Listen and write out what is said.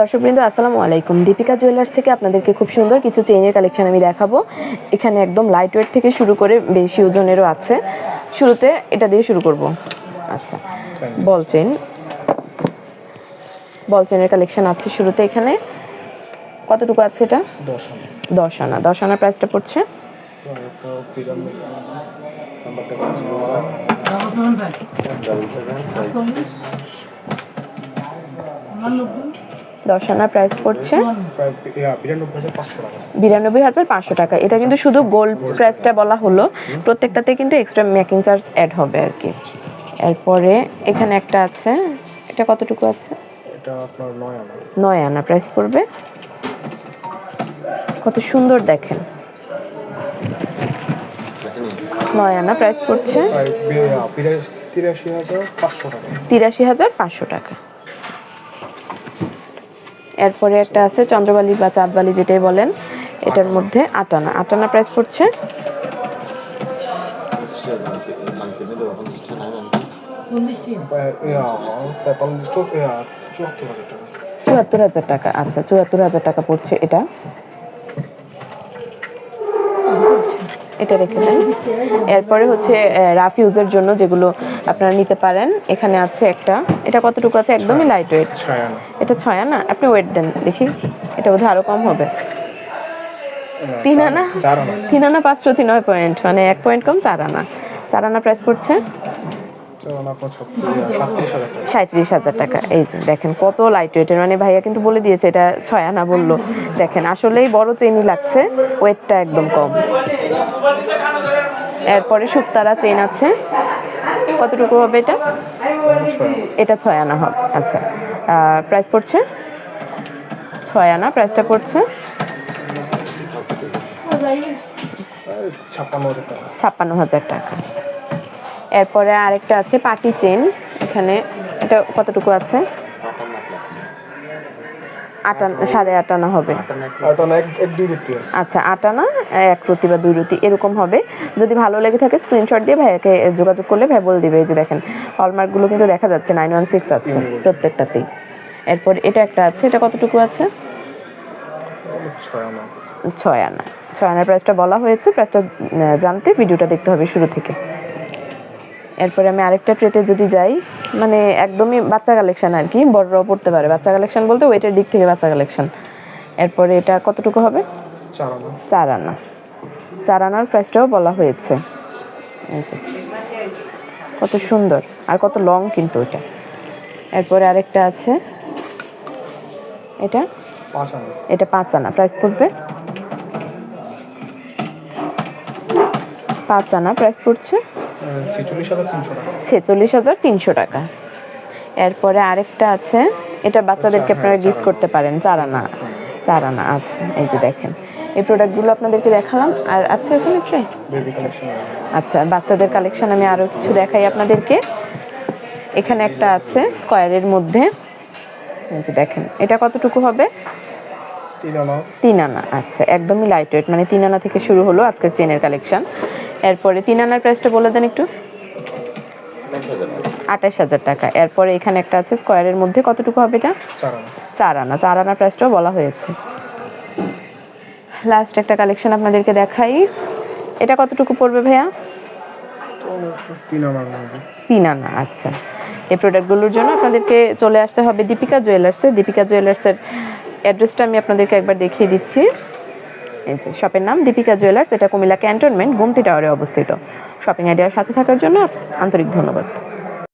দর্শকবৃন্দ আসসালামু আলাইকুম। দীপিকা জুয়েলার্স থেকে আপনাদেরকে খুব সুন্দর কিছু চেইনের কালেকশন আমি দেখাবো। এখানে একদম লাইট ওয়েট থেকে শুরু করে বেশি ওজনেরও আছে। শুরুতে এটা দিয়ে শুরু করব। আচ্ছা বল চেইন বল চেইনের কালেকশন আছে শুরুতে এখানে। কতটুকু আছে এটা? দশ আনা। দশ আনা। প্রাইসটা পড়ছে? দশ আনার প্রাইস পড়ছে। বিরানব্বই হাজার পাঁচশো টাকা। এটা কিন্তু শুধু গোল্ড প্রাইসটা বলা হলো। প্রত্যেকটাতে কিন্তু এক্সট্রা মেকিং চার্জ অ্যাড হবে আর কি। এরপরে এখানে একটা আছে। এটা কতটুকু আছে? নয় আনা। প্রাইস পড়বে। কত সুন্দর দেখেন। নয় আনা প্রাইস পড়ছে। তিরাশি হাজার পাঁচশো টাকা তিরাশি হাজার পাঁচশো টাকা এরপরে একটা আছে চন্দ্রবালি বা চাঁদবালি যেটাই বলেন, এটার মধ্যে আটানা। আটানা প্রাইস পড়ছে? চুয়াত্তর হাজার টাকা। আচ্ছা চুয়াত্তর হাজার টাকা পড়ছে এটা। এটা রেখে দেন। এরপরে হচ্ছে রাফ ইউজের জন্য যেগুলো আপনারা নিতে পারেন, এখানে আছে একটা। এটা কতটুকু আছে? একদমই লাইট ওয়েট এটা ছয় আনা? আপনি ওয়েট দেন দেখি। এটা বোধহয় আরও কম হবে। তিন আনা? তিন আনা পাঁচশো নয় পয়েন্ট মানে এক পয়েন্ট কম চার আনা। চার আনা প্রাইস পড়ছে? সাঁত্রিশ হাজার টাকা। এই যে দেখেন কত লাইট ওয়েটের মানে ভাইয়া কিন্তু বলে দিয়েছে এটা ছয় আনা বলল। দেখেন আসলেই বড় চেইনই লাগছে ওয়েটটা একদম কম। এরপরে শুক্তারা চেইন আছে। কতটুকু হবে এটা? এটা ছয় আনা হবে। আচ্ছা। প্রাইস পড়ছে? ছয় আনা প্রাইসটা পড়ছে? ছাপ্পান্ন হাজার টাকা। এরপরে আরেকটা আছে পাটি চেন। এখানে এটা কতটুকু আছে? আটান সাড়ে আটানা হবে। আচ্ছা আটানা এক রুটি বা দুই রুটি এরকম হবে। যদি ভালো লেগে থাকে স্ক্রিনশট দিয়ে ভাইয়াকে যোগাযোগ করলে ভাই বলে দিবে। এই যে দেখেন হলমার্কগুলো কিন্তু দেখা যাচ্ছে নাইন ওয়ান সিক্স আছে প্রত্যেকটাতেই। এরপর এটা একটা আছে এটা কতটুকু আছে? ছয় আনা। ছয় আনা। ছয় আনার প্রাইসটা বলা হয়েছে প্রাইসটা জানতে ভিডিওটা দেখতে হবে শুরু থেকে। এরপরে আমি আরেকটা ট্রেতে যদি যাই মানে একদমই বাচ্চা কালেকশন আর কি বড়রাও পড়তে পারে। বাচ্চা কালেকশন বলতে ওয়েটের দিক থেকে বাচ্চা কালেকশন এরপরে এটা কতটুকু হবে? চার আনা। চার আনা। চার আনার প্রাইসটাও বলা হয়েছে। কত সুন্দর। আর কত লং কিন্তু এটা। এরপরে আরেকটা আছে। এটা? এটা পাঁচ আনা প্রাইস পড়বে? পাঁচ আনা প্রাইস পড়ছে ছেচল্লিশ হাজার তিনশো টাকা। ছেচল্লিশ হাজার তিনশো টাকা। এরপরে আরেকটা আছে এটা বাচ্চাদেরকে হ্যাঁ, আপনারা গিফট করতে পারেন চার আনা চার আনা আছে এই যে দেখেন। এই প্রোডাক্টগুলো আপনাদেরকে দেখালাম আর আছে ওখানে ট্রে বেবি কালেকশন আচ্ছা বাচ্চাদের কালেকশন আমি আরও কিছু দেখাই আপনাদেরকে। এখানে একটা আছে স্কোয়ারের মধ্যে। দেখেন এটা কতটুকু হবে? তিন আনা। আচ্ছা একদমই লাইট ওয়েট মানে তিন আনা থেকে শুরু হলো আজকের চেনের কালেকশন এরপরে তিন আনার প্রাইসটা বলে দেন একটু। আঠাশ হাজার টাকা। এরপরে এখানে একটা আছে স্কোয়ারের মধ্যে কতটুকু হবে এটা? চার আনা। চার আনা। প্রাইসটাও বলা হয়েছে। লাস্ট একটা কালেকশন আপনাদেরকে দেখাই। এটা কতটুকু পড়বে ভাইয়া? তিন আনা আচ্ছা। এই প্রোডাক্টগুলোর জন্য আপনাদেরকে চলে আসতে হবে দীপিকা জুয়েলার্সে। দীপিকা জুয়েলার্সের অ্যাড্রেসটা আমি আপনাদেরকে একবার দেখিয়ে দিচ্ছি। শপের নাম দীপিকা জুয়েলার্স, এটা কুমিল্লা ক্যান্টনমেন্ট গুমতি টাওয়ারে অবস্থিত। শপিং আইডিয়ার সাথে থাকার জন্য আন্তরিক ধন্যবাদ।